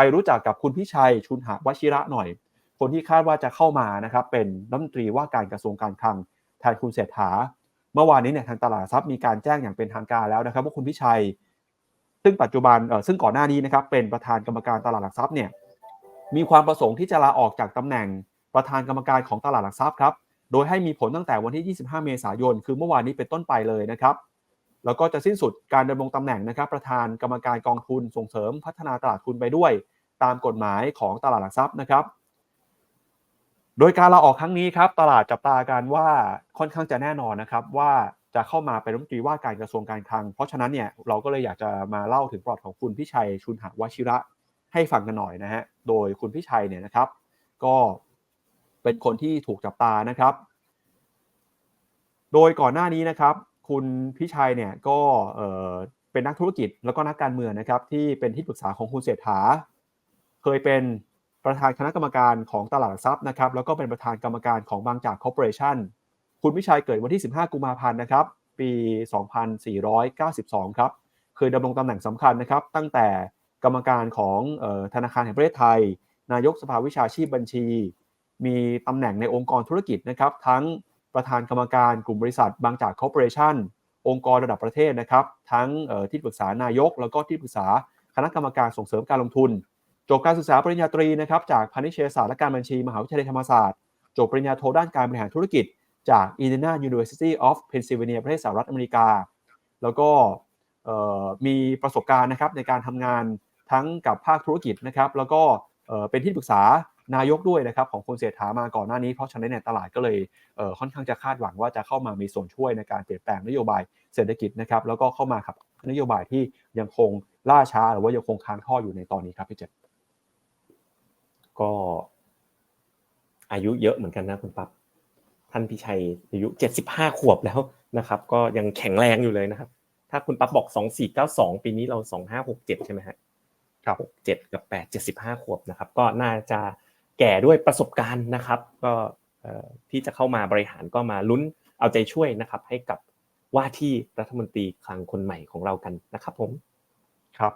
ไปรู้จักกับคุณพิชัยชุนหาวชิระหน่อย คนที่คาดว่าจะเข้ามานะครับเป็นรัฐมนตรีว่าการกระทรวงการคลังแทนคุณเศรษฐา เมื่อวานนี้เนี่ยทางตลาดทรัพย์มีการแจ้งอย่างเป็นทางการแล้วนะครับว่าคุณพิชัย ซึ่งปัจจุบันเออซึ่งก่อนหน้านี้นะครับเป็นประธานกรรมการตลาดหลักทรัพย์เนี่ยมีความประสงค์ที่จะลาออกจากตำแหน่งประธานกรรมการของตลาดหลักทรัพย์ครับโดยให้มีผลตั้งแต่วันที่ 25 เมษายน คือเมื่อวานนี้เป็นต้นไปเลยนะครับ แล้วก็จะสิ้นสุดการดำรงตำแหน่งนะครับประธานกรรมการกองทุนส่งเสริมพัฒนาตลาดทุนไปด้วย ตามกฎหมายของตลาดหลักทรัพย์นะครับ โดยการลาออกครั้งนี้ครับตลาดจับตากันว่าค่อนข้างจะแน่นอนนะครับว่าจะเข้ามาเป็นรัฐมนตรีว่าการกระทรวงการคลัง เพราะฉะนั้นเนี่ยเราก็เลยอยากจะมาเล่าถึงประวัติของคุณพิชัยชุนหาวชิระให้ฟังกันหน่อยนะฮะ โดยคุณพิชัยเนี่ยนะครับ ก็เป็นคนที่ถูกจับตานะครับ โดยก่อนหน้านี้นะครับ คุณพิชัยเนี่ยก็เป็นนักธุรกิจแล้วก็นักการเมืองนะครับที่เป็นที่ปรึกษาของคุณเศรษฐา เคยเป็นประธานคณะกรรมการของตลาดหลักทรัพย์นะครับแล้วก็เป็นประธานกรรมการของบางจากคอร์ปอเรชั่นคุณพิชัยเกิดวันที่ 15 กุมภาพันธ์นะครับปี 2492 ครับเคยดำรงตำแหน่งสำคัญนะครับ ตั้งแต่กรรมการของออธนาคารแห่งประเทศไทย นายกสภาวิชาชีพบัญชี มีตำแหน่งในองค์กรธุรกิจนะครับ ทั้ง ประธานกรรมการกลุ่มบริษัทบางจากคอร์ปอเรชั่นองค์กรระดับประเทศนะครับ ทั้งที่ปรึกษานายก แล้วก็ที่ปรึกษาคณะกรรมการส่งเสริมการลงทุน จบการศึกษาปริญญาตรีนะครับจากพาณิชยศาสตร์และการบัญชี มหาวิทยาลัยธรรมศาสตร์ จบปริญญาโทด้านการบริหารธุรกิจ จาก Indiana University of Pennsylvania ประเทศสหรัฐอเมริกา แล้วก็มีประสบการณ์นะครับในการทำงานทั้งกับภาคธุรกิจนะครับ แล้วก็ เป็นที่ปรึกษานายกด้วยนะครับของคุณเศรษฐามาก่อนหน้านี้เพราะฉะนั้นเนี่ยตลาดก็เลยเค่อนข้างจะคาดหวังว่าจะเข้ามามีส่วนช่วยในการเปลี่ยนแปลงนโยบายเศรษฐกิจนะครับแล้วก็เข้ามาขับนโยบายที่ยังคงล่าช้าหรือว่ายังคงค้างท่ออยู่ในตอนนี้ครับพี่เจษก็อายุเยอะเหมือนกันนะคุณปั๊บท่านพิชัยอายุเจ็ดสิบห้าขวบแล้วนะครับ ก็ยังแข็งแรงอยู่เลยนะครับ ถ้าคุณปั๊บบอกสองสี่เก้าสองปีนี้เราสองห้าหกเจ็ดใช่ไหมฮะ ครับหกเจ็ดกับแปดเจ็ดสิบห้าขวบนะครับ ก็น่าจะแก่ด้วยประสบการณ์นะครับ ก็ที่จะเข้ามาบริหารก็มาลุ้นเอาใจช่วยนะครับ ให้กับว่าที่รัฐมนตรีคลังคนใหม่ของเรากันนะครับผมครับ